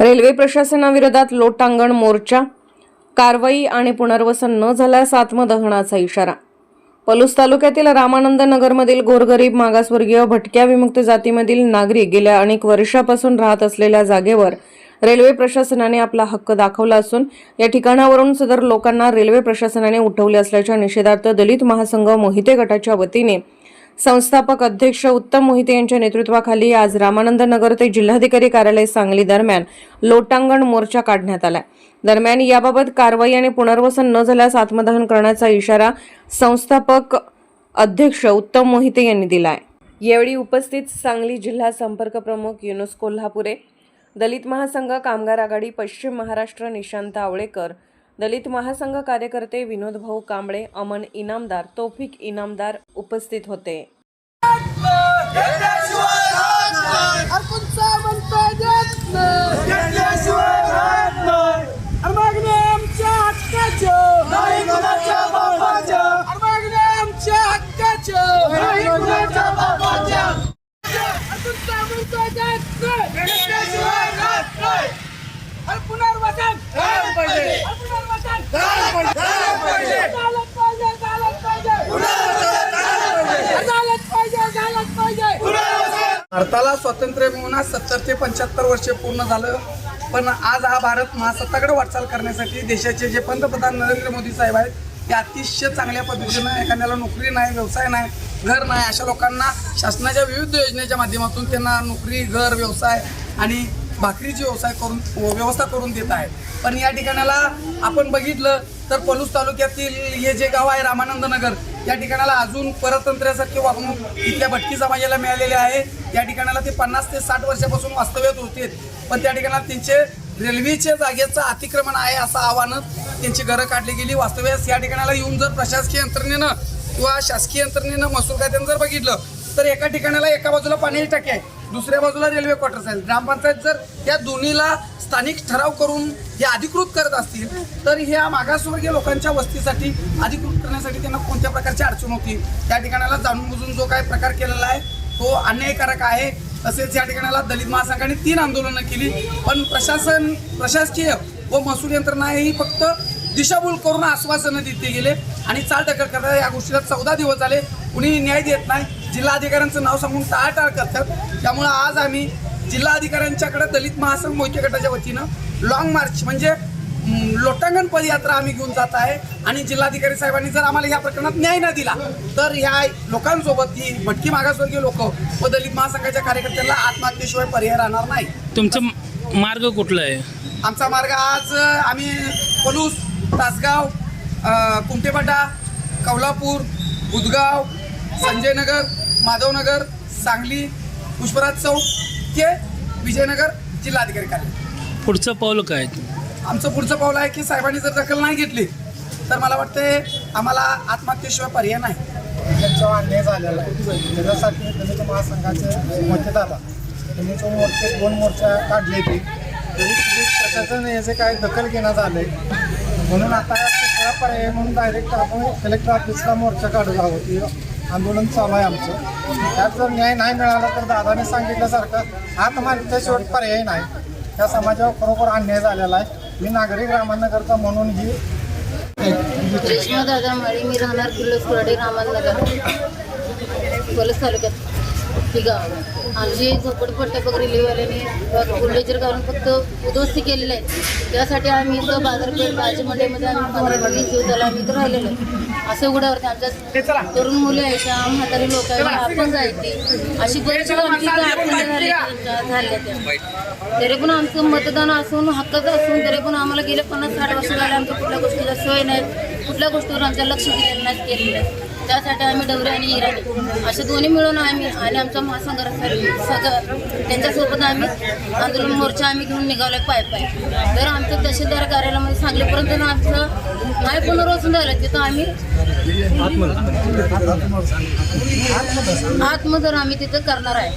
Railway प्रशासनाविरोधात लोटांगण मोर्चा कारवाई आणि पुनर्वसन न झाल्यास आत्मदहनाचा इशारा. पलूस तालुक्यातील रामानंद नगरमधील गोरगरीब मागासवर्गीय भटक्या विमुक्त जातीमधील नागरिक गेल्या अनेक वर्षापासून राहत असलेल्या जागेवर रेल्वे प्रशासनाने आपला हक्क दाखवला असून या ठिकाणावरून सदर लोकांना रेल्वे प्रशासनाने उठवले असल्याच्या निषेधार्थ दलित महासंघ मोहिते गटाच्या वतीने संस्थापक अध्यक्ष उत्तम मोहिते यांच्या नेतृत्वाखाली आज रामानंद नगर ते जिल्हाधिकारी कार्यालय सांगली दरम्यान लोटांगण मोर्चा काढण्यात आला दरम्यान याबाबत कारवाई आणि पुनर्वसन न झाल्यास आत्मदहन करण्याचा इशारा संस्थापक अध्यक्ष उत्तम मोहिते यांनी दिला आहे यावेळी उपस्थित सांगली जिल्हा संपर्क प्रमुख युनुस कोल्हापुरे दलित महासंघ कामगार आघाडी पश्चिम महाराष्ट्र निशांत आवळेकर दलित महासंघ कार्यकर्ते विनोद भाऊ कांबळे अमन इनामदार तौफिक इनामदार उपस्थित होते. आपण सामंत देत नाही मागणे आमच्या हक्काचं नाही कुणाच्या बापाच्या मागणे आमच्या हक्काचं नाही कुणाच्या बापाच्या आपण सामंत देत नाही घेतल्याशिवाय राहत नाही अरे पुनर्वसन झालं पाहिजे अरे पुनर्वसन झालं पाहिजे झालंच पाहिजे झालंच पाहिजे झालंच पाहिजे झालंच पाहिजे भारताला स्वातंत्र्य मिळून आज सत्तर ते पंच्याहत्तर वर्ष पूर्ण झालं. पण आज हा भारत महासत्ताकडे वाटचाल करण्यासाठी देशाचे जे पंतप्रधान नरेंद्र मोदी साहेब आहेत ते अतिशय चांगल्या पद्धतीनं एखाद्याला नोकरी नाही व्यवसाय नाही घर नाही अशा लोकांना शासनाच्या विविध योजनेच्या माध्यमातून त्यांना नोकरी घर व्यवसाय आणि भाकरीची व्यवसाय करून व्यवस्था करून देत आहे पण या ठिकाणाला आपण बघितलं तर पलूस तालुक्यातील हे जे गाव आहे रामानंद नगर या ठिकाणाला अजून परतंत्र्यासारखी वागणूक इथल्या भटकी समाजाला मिळालेले आहे. या ठिकाणाला ते पन्नास ते साठ वर्षापासून वास्तव्यात होते. पण त्या ठिकाणाला त्यांचे रेल्वेच्या जागेचं अतिक्रमण आहे असं आव्हानं त्यांची घरं काढली गेली. वास्तव्यास या ठिकाणाला येऊन जर प्रशासकीय यंत्रणेनं किंवा शासकीय यंत्रणेनं महसूल खात्यानं जर बघितलं तर एका ठिकाणाला एका बाजूला पाण्याची टाकी आहे. दुसऱ्या बाजूला रेल्वे क्वार्टर्स आहेत. ग्रामपंचायत जर या दोन्हीला स्थानिक ठराव करून हे अधिकृत करत असतील तर ह्या मागासवर्गीय लोकांच्या वस्तीसाठी अधिकृत करण्यासाठी त्यांना कोणत्या प्रकारची अडचण होती त्या ठिकाणाला जाणून बुजून जो काय प्रकार केलेला आहे तो अन्यायकारक आहे. तसेच या ठिकाणाला दलित महासंघाने तीन आंदोलनं केली. पण प्रशासन प्रशासकीय व महसूल यंत्रणा ही फक्त दिशाभूल करून आश्वासनं देते गेले आणि चाल टक्कर करतात या गोष्टीला चौदा दिवस झाले. कुणी न्याय देत नाही. जिल्हाधिकाऱ्यांचं नाव सांगून टाळाटाळ करतात. त्यामुळं आज आम्ही जिल्हाधिकाऱ्यांच्याकडे दलित महासंघ मोहिते गटाच्या वतीनं लॉंग मार्च म्हणजे लोटांगण पदयात्रा आम्ही घेऊन जात आहे. आणि जिल्हाधिकारी साहेबांनी जर आम्हाला ह्या प्रकरणात न्याय न दिला तर ह्या लोकांसोबत ही भटकी मागासवर्गीय लोक व दलित महासंघाच्या कार्यकर्त्यांना आत्महत्येशिवाय पर्याय राहणार नाही. तुमचं मार्ग कुठला आहे? आमचा मार्ग आज आम्ही पलूस तासगाव कुमटेपाटा कौलापूर बुधगाव संजयनगर माधवनगर सांगली पुष्पराज चौक ते विजयनगर जिल्हाधिकारी कार्यालय. पुढचं पाऊल काय? आमचं पुढचं पाऊल आहे की साहेबांनी जर दखल नाही घेतली तर मला वाटते आम्हाला आत्महत्येशिवाय पर्याय नाही. त्यांच्यावर अन्याय झालेला आहे. त्याच्यासाठी दलित महासंघाचे मतदाता त्यांनी जो मोर्चे दोन मोर्चा काढले ते तरी पोलीस प्रशासन याचे काय दखल घेणं झाले म्हणून आता तिसरा पर्याय म्हणून डायरेक्ट आपण कलेक्टर ऑफिसला मोर्चा काढत आहोत. आंदोलन चालू आहे आमचं. त्यात जर न्याय नाही मिळाला तर दादाने सांगितल्यासारखं शेवट पर्याय नाही. त्या समाजावर खरोखर अन्याय झालेला आहे. मी नागरिक रामानगरचा म्हणून ही रेश्मा दादा माळी मी राहणार किल्लो कुराडे रामानगर पोलीस तालुक्यात. ही गाव आमची झोपडपट्ट्या बघ रेल्वेवाल्याने फुल्डेचर गावून फक्त उद्ध्वस्त केलेले आहेत त्यासाठी आम्ही इथं बाजारपेठ भाजी मंडईमध्ये आम्ही पंधरा वीस दिवसाला आम्ही इथं राहिलेलो आहे. असं उघड्यावरती आमच्या तरुण मुली आहेत आम म्हातारी लोक आहेत आपण जायची. अशी बरीचशी आमची इथं अपंग झाले झाले त्या. तरी पण आमचं मतदान असून हक्काचं असून तरी पण आम्हाला गेले पन्नास साठ वर्ष झाले आमच्या कुठल्या गोष्टीला सोय नाही कुठल्या गोष्टीवर आमच्या लक्ष दिलेलं नाही केलेलं आहे त्यासाठी आम्ही डवरे आणि इराणी असे दोन्ही मिळून आम्ही आणि आमचा महासंघ सगळं त्यांच्यासोबत आम्ही आंदोलन मोर्चा आम्ही घेऊन निघालो पाय पाय. तर आमचं तहसीलदार कार्यालयामध्ये सांगलीपर्यंत आमचं नाही पुनर्वसन झालं तिथं आम्ही आत्मदर आम्ही तिथं करणार आहे.